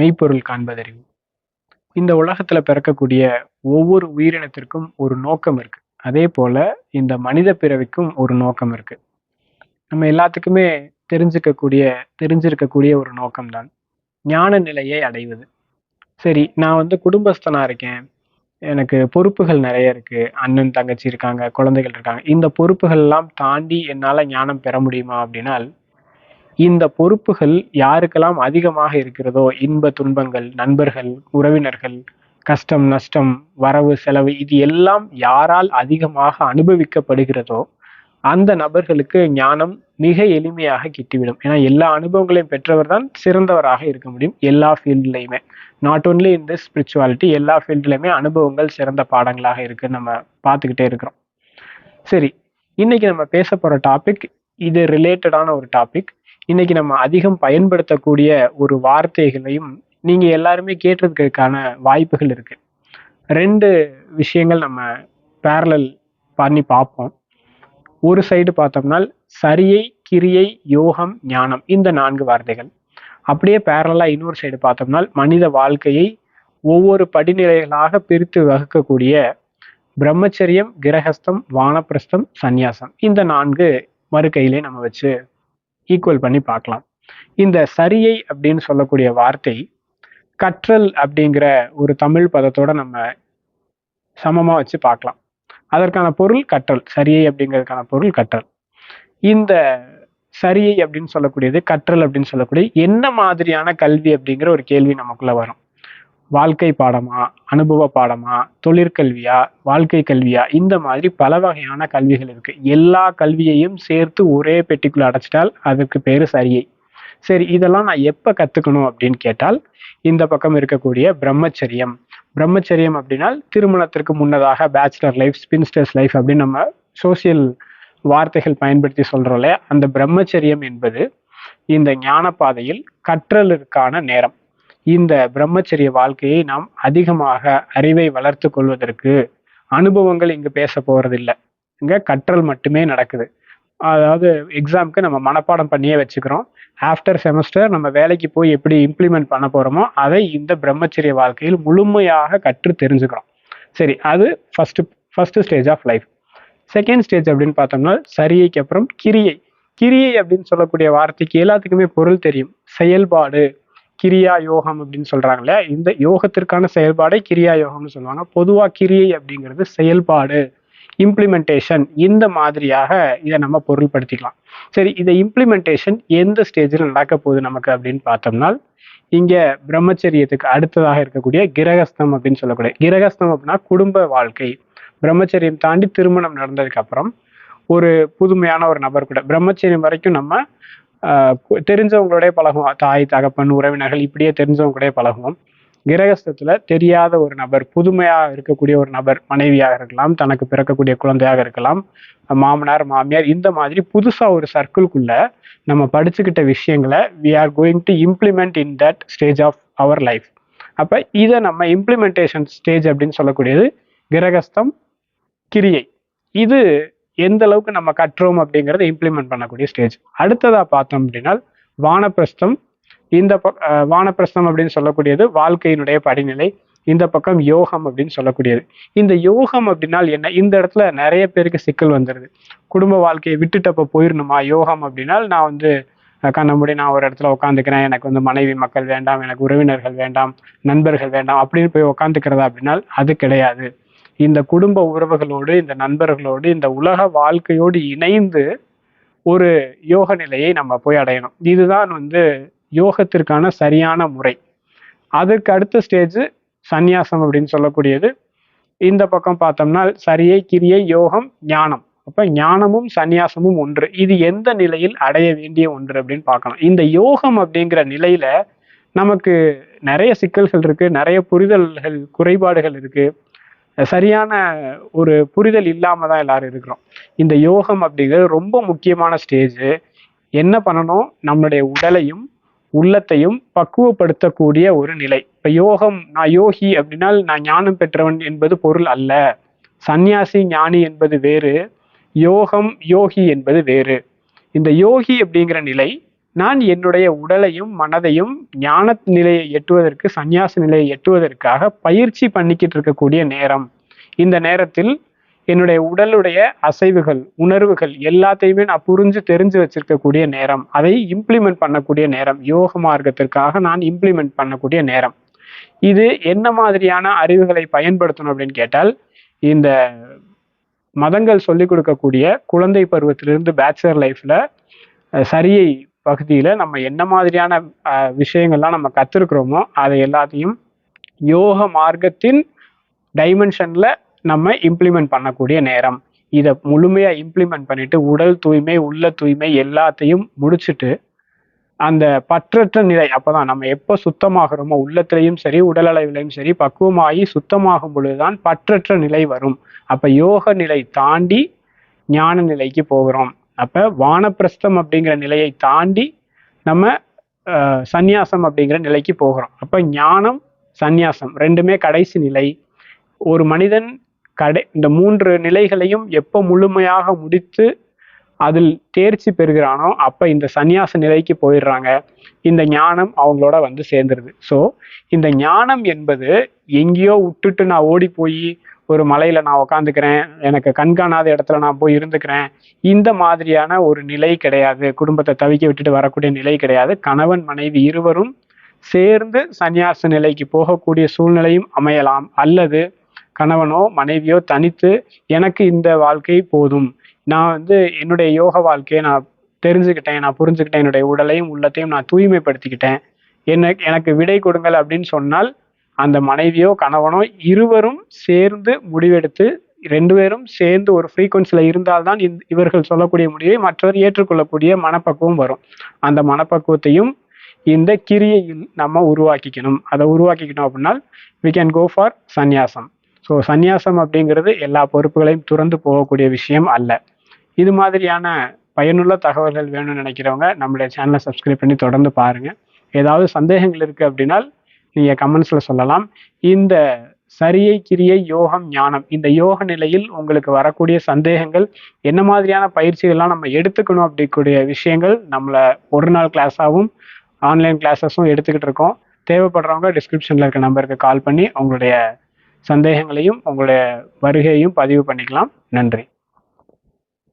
மெய்ப்பொருள் காண்பதறிவு. இந்த உலகத்துல பிறக்கக்கூடிய ஒவ்வொரு உயிரினத்திற்கும் ஒரு நோக்கம் இருக்கு. அதே போல இந்த மனித பிறவிக்கும் ஒரு நோக்கம் இருக்கு. நம்ம எல்லாத்துக்குமே தெரிஞ்சுக்கக்கூடிய தெரிஞ்சிருக்கக்கூடிய ஒரு நோக்கம்தான். ஞான நிலையை அடைவது. சரி நான் வந்து குடும்பஸ்தனா இருக்கேன். எனக்கு பொறுப்புகள் நிறைய இருக்கு. அண்ணன் தங்கச்சி இருக்காங்க குழந்தைகள் இருக்காங்க. இந்த பொறுப்புகள் எல்லாம் தாண்டி என்னால ஞானம் பெற முடியுமா அப்படின்னா இந்த பொறுப்புகள் யாருக்கெல்லாம் அதிகமாக இருக்கிறதோ இன்ப துன்பங்கள் நண்பர்கள் உறவினர்கள் கஷ்டம் நஷ்டம் வரவு செலவு இது எல்லாம் யாரால் அதிகமாக அனுபவிக்கப்படுகிறதோ அந்த நபர்களுக்கு ஞானம் மிக எளிமையாக கிட்டிவிடும். ஏன்னா எல்லா அனுபவங்களையும் பெற்றவர் தான் சிறந்தவராக இருக்க முடியும் எல்லா ஃபீல்ட்லையுமே நாட் ஓன்லி இந்த ஸ்பிரிச்சுவாலிட்டி எல்லா ஃபீல்ட்லையுமே அனுபவங்கள் சிறந்த பாடங்களாக இருக்கு நம்ம பார்த்துக்கிட்டே இருக்கிறோம். சரி இன்னைக்கு நம்ம பேச போகிற டாபிக் இது ரிலேட்டடான ஒரு டாபிக் இன்னைக்கு நம்ம அதிகம் பயன்படுத்தக்கூடிய ஒரு வார்த்தைகளையும் நீங்க எல்லாருமே கேட்டிருக்கிறதுக்கான வாய்ப்புகள் இருக்கு. ரெண்டு விஷயங்கள் நம்ம பேரலல் பண்ணி பார்ப்போம். ஒரு சைடு பார்த்தோம்னா சரியை கிரியை யோகம் ஞானம் இந்த நான்கு வார்த்தைகள். அப்படியே பேரலாக இன்னொரு சைடு பார்த்தோம்னா மனித வாழ்க்கையை ஒவ்வொரு படிநிலைகளாக பிரித்து வகுக்கக்கூடிய பிரம்மச்சரியம் கிரகஸ்தம் வானப்பிரஸ்தம் சந்நியாசம் இந்த நான்கு மறுக்கையிலே நம்ம வச்சு ஈக்குவல் பண்ணி பார்க்கலாம். இந்த சரியை அப்படின்னு சொல்லக்கூடிய வார்த்தை கற்றல் அப்படிங்கிற ஒரு தமிழ் பதத்தோட நம்ம சமமாக வச்சு பார்க்கலாம். அதற்கான பொருள் கற்றல் சரியை அப்படிங்கிறதுக்கான பொருள் கற்றல். இந்த சரியை அப்படின்னு சொல்லக்கூடியது கற்றல் அப்படின்னு சொல்லக்கூடிய என்ன மாதிரியான கல்வி அப்படிங்கிற ஒரு கேள்வி நமக்குள்ள வரும். வாழ்க்கை பாடமா அனுபவ பாடமா தொழிற்கல்வியா வாழ்க்கை கல்வியா இந்த மாதிரி பல வகையான கல்விகள் இருக்கு. எல்லா கல்வியையும் சேர்த்து ஒரே பெட்டிக்குள்ள அடைச்சிட்டால் அதுக்கு பேரு சரியை. சரி இதெல்லாம் நான் எப்ப கத்துக்கணும் அப்படின்னு கேட்டால் இந்த பக்கம் இருக்கக்கூடிய பிரம்மச்சரியம். பிரம்மச்சரியம் அப்படின்னா திருமணத்திற்கு முன்னதாக பேச்சுலர் லைஃப் ஸ்பின்ஸ்டர்ஸ் லைஃப் அப்படின்னு நம்ம சோசியல் வார்த்தைகள் பயன்படுத்தி சொல்றோம் அந்த பிரம்மச்சரியம் என்பது இந்த ஞானப்பாதையில் கற்றலுக்கான நேரம். இந்த பிரம்மச்சரிய வாழ்க்கையை நாம் அதிகமாக அறிவை வளர்த்து கொள்வதற்கு அனுபவங்கள் இங்கு பேச போறதில்லை. இங்க கற்றல் மட்டுமே நடக்குது. அதாவது எக்ஸாம்க்கு நம்ம மனப்பாடம் பண்ணியே வச்சுக்கிறோம். ஆஃப்டர் செமஸ்டர் நம்ம வேலைக்கு போய் எப்படி இம்ப்ளிமெண்ட் பண்ண போறோமோ அதை இந்த பிரம்மச்சரிய வாழ்க்கையில் முழுமையாக கற்று தெரிஞ்சுக்கிறோம். சரி அது first first stage of life second stage அப்படின்னு பார்த்தோம்னா சரியைக்கு அப்புறம் கிரியை. கிரியை அப்படின்னு சொல்லக்கூடிய வார்த்தைக்கு எல்லாத்துக்குமே பொருள் தெரியும். செயல்பாடு கிரியா யோகம் அப்படின்னு சொல்றாங்களே இந்த யோகத்திற்கான செயல்பாடை கிரியா யோகம்னு சொல்லுவாங்க. பொதுவா கிரியை அப்படிங்கிறது செயல்பாடு இம்ப்ளிமெண்டேஷன் இந்த மாதிரியாக இதை நம்ம பொருள்படுத்திக்கலாம். சரி இதை இம்ப்ளிமெண்டேஷன் எந்த ஸ்டேஜில் நடக்க போகுது நமக்கு அப்படின்னு பார்த்தோம்னா இங்க பிரம்மச்சரியத்துக்கு அடுத்ததாக இருக்கக்கூடிய கிரகஸ்தம் அப்படின்னு சொல்லக்கூடிய கிரகஸ்தம் அப்படின்னா குடும்ப வாழ்க்கை. பிரம்மச்சரியம் தாண்டி திருமணம் நடந்ததுக்கு அப்புறம் ஒரு புதுமையான ஒரு நபர் கூட பிரம்மச்சரியம் வரைக்கும் நம்ம தெரிஞ்சவங்களோடய பழகுவோம். தாய் தகப்பன் உறவினர்கள் இப்படியே தெரிஞ்சவங்களோடய பழகுவோம். கிரகஸ்தத்தில் தெரியாத ஒரு நபர் புதுமையாக இருக்கக்கூடிய ஒரு நபர் மனைவியாக இருக்கலாம் தனக்கு பிறக்கக்கூடிய குழந்தையாக இருக்கலாம் மாமனார் மாமியார் இந்த மாதிரி புதுசாக ஒரு சர்க்கிள்குள்ள நம்ம படிச்சுக்கிட்ட விஷயங்களை we are going to implement in that stage of our life அப்போ இதை நம்ம இம்ப்ளிமெண்டேஷன் ஸ்டேஜ் அப்படின்னு சொல்லக்கூடியது கிரகஸ்தம் கிரியை. இது எந்த அளவுக்கு நம்ம கட்டுறோம் அப்படிங்கிறத இம்ப்ளிமெண்ட் பண்ணக்கூடிய ஸ்டேஜ் அடுத்ததா பார்த்தோம் அப்படின்னா வானப்பிரஸ்தம். இந்த வானப்பிரஸ்தம் அப்படின்னு சொல்லக்கூடியது வாழ்க்கையினுடைய படிநிலை. இந்த பக்கம் யோகம் அப்படின்னு சொல்லக்கூடியது. இந்த யோகம் அப்படின்னால் என்ன? இந்த இடத்துல நிறைய பேருக்கு சிக்கல் வந்துடுது குடும்ப வாழ்க்கையை விட்டுட்டப்ப போயிடணுமா யோகம் அப்படின்னால் நான் வந்து கண்ண நான் ஒரு இடத்துல உட்காந்துக்கிறேன் எனக்கு வந்து மனைவி மக்கள் வேண்டாம் எனக்கு உறவினர்கள் வேண்டாம் நண்பர்கள் வேண்டாம் அப்படின்னு போய் உட்காந்துக்கிறதா அப்படின்னால் அது கிடையாது. இந்த குடும்ப உறவுகளோடு இந்த நண்பர்களோடு இந்த உலக வாழ்க்கையோடு இணைந்து ஒரு யோக நிலையை நம்ம போய் அடையணும். இதுதான் வந்து யோகத்திற்கான சரியான முறை. அதற்கு அடுத்த ஸ்டேஜ் சந்நியாசம் அப்படின்னு சொல்லக்கூடியது. இந்த பக்கம் பார்த்தோம்னா சரியை கிரியை யோகம் ஞானம். அப்போ ஞானமும் சந்நியாசமும் ஒன்று. இது எந்த நிலையில் அடைய வேண்டிய ஒன்று அப்படின்னு பார்க்கணும். இந்த யோகம் அப்படிங்கிற நிலையில நமக்கு நிறைய சிக்கல்கள் இருக்கு நிறைய புரிதல்கள் குறைபாடுகள் இருக்கு. சரியான ஒரு புரிதல் இல்லாமல் தான் எல்லாரும் இருக்கிறோம். இந்த யோகம் அப்படிங்கிறது ரொம்ப முக்கியமான ஸ்டேஜ் என்ன பண்ணணும்? நம்மளுடைய உடலையும் உள்ளத்தையும் பக்குவப்படுத்தக்கூடிய ஒரு நிலை. இப்போ யோகம் நான் யோகி அப்படின்னா நான் ஞானம் பெற்றவன் என்பது பொருள் அல்ல. சந்நியாசி ஞானி என்பது வேறு. யோகம் யோகி என்பது வேறு. இந்த யோகி அப்படிங்கிற நிலை நான் என்னுடைய உடலையும் மனதையும் ஞான நிலையை எட்டுவதற்கு சந்நியாச நிலையை எட்டுவதற்காக பயிற்சி பண்ணிக்கிட்டு இருக்கக்கூடிய நேரம். இந்த நேரத்தில் என்னுடைய உடலுடைய அசைவுகள் உணர்வுகள் எல்லாத்தையுமே நான் புரிஞ்சு தெரிஞ்சு வச்சிருக்கக்கூடிய நேரம். அதை இம்ப்ளிமெண்ட் பண்ணக்கூடிய நேரம். யோக மார்க்கத்திற்காக நான் இம்ப்ளிமெண்ட் பண்ணக்கூடிய நேரம். இது என்ன மாதிரியான அறிவுகளை பயன்படுத்தணும் அப்படின்னு கேட்டால் இந்த மதங்கள் சொல்லிக் கொடுக்கக்கூடிய குழந்தை பருவத்திலிருந்து பேச்சுலர் லைஃப்ல சரியை பகுதியில் நம்ம என்ன மாதிரியான விஷயங்கள்லாம் நம்ம கற்றுருக்குறோமோ அதை எல்லாத்தையும் யோக மார்க்கத்தின் டைமென்ஷனில் நம்ம இம்ப்ளிமெண்ட் பண்ணக்கூடிய நேரம். இதை முழுமையாக இம்ப்ளிமெண்ட் பண்ணிட்டு உடல் தூய்மை உள்ள தூய்மை எல்லாத்தையும் முடிச்சுட்டு அந்த பற்றற்ற நிலை அப்பதான் நம்ம எப்போ சுத்தமாகிறோமோ உள்ளத்திலையும் சரி உடல் அளவிலையும் சரி பக்குவமாகி சுத்தமாகும் பொழுதுதான் பற்றற்ற நிலை வரும். அப்போ யோக நிலை தாண்டி ஞான நிலைக்கு போகிறோம். அப்ப வானப்பிரஸ்தம் அப்படிங்கிற நிலையை தாண்டி நம்ம சந்நியாசம் அப்படிங்கிற நிலைக்கு போகிறோம். அப்ப ஞானம் சந்நியாசம் ரெண்டுமே கடைசி நிலை. ஒரு மனிதன் கடை இந்த மூன்று நிலைகளையும் எப்போ முழுமையாக முடித்து அதில் தேர்ச்சி பெறுகிறானோ அப்போ இந்த சந்நியாச நிலைக்கு போயிடுறாங்க. இந்த ஞானம் அவங்களோட வந்து சேர்ந்துருது. ஸோ இந்த ஞானம் என்பது எங்கேயோ விட்டுட்டு நான் ஓடி போய் ஒரு மலையில நான் உக்காந்துக்கிறேன். எனக்கு கண்காணாத இடத்துல நான் போய் இருந்துக்கிறேன். இந்த மாதிரியான ஒரு நிலை கிடையாது. குடும்பத்தை தவிக்க விட்டுட்டு வரக்கூடிய நிலை கிடையாது. கணவன் மனைவி இருவரும் சேர்ந்து சன்னியாச நிலைக்கு போகக்கூடிய சூழ்நிலையும் அமையலாம். அல்லது கணவனோ மனைவியோ தனித்து எனக்கு இந்த வாழ்க்கை போதும். நான் வந்து என்னுடைய யோக வாழ்க்கையை நான் தெரிஞ்சுக்கிட்டேன். நான் புரிஞ்சுக்கிட்டேன். என்னுடைய உடலையும் உள்ளத்தையும் நான் தூய்மைப்படுத்திக்கிட்டேன். என்ன எனக்கு விடை கொடுங்கள் அப்படின்னு சொன்னால் அந்த மனைவியோ கணவனோ இருவரும் சேர்ந்து முடிவெடுத்து ரெண்டு பேரும் சேர்ந்து ஒரு ஃப்ரீக்குவன்சியில் இருந்தால்தான் இவர்கள் சொல்லக்கூடிய முடிவை மற்றவர் ஏற்றுக்கொள்ளக்கூடிய மனப்பக்குவம் வரும். அந்த மனப்பக்குவத்தையும் இந்த கிரியையில் நம்ம உருவாக்கிக்கணும். அதை உருவாக்கிக்கணும் அப்படின்னா வி கேன் கோ ஃபார் சந்நியாசம். ஸோ சந்நியாசம் அப்படிங்கிறது எல்லா பொறுப்புகளையும் துறந்து போகக்கூடிய விஷயம் அல்ல. இது மாதிரியான பயனுள்ள தகவல்கள் வேணும்னு நினைக்கிறவங்க நம்மளுடைய சேனலை சப்ஸ்கிரைப் பண்ணி தொடர்ந்து பாருங்கள் ஏதாவது சந்தேகங்கள் இருக்குது அப்படின்னா நீங்கள் கமெண்ட்ஸில் சொல்லலாம். இந்த சரியை கிரியை யோகம் ஞானம் இந்த யோக நிலையில் உங்களுக்கு வரக்கூடிய சந்தேகங்கள் என்ன மாதிரியான பயிற்சிகள்லாம் நம்ம எடுத்துக்கணும் அப்படிக்கூடிய விஷயங்கள் நம்மளை ஒரு நாள் கிளாஸாகவும் ஆன்லைன் கிளாஸஸும் எடுத்துக்கிட்டு இருக்கோம். தேவைப்படுறவங்க டிஸ்கிரிப்ஷனில் இருக்க நம்பருக்கு கால் பண்ணி உங்களுடைய சந்தேகங்களையும் உங்களுடைய வருகையையும் பதிவு பண்ணிக்கலாம். நன்றி.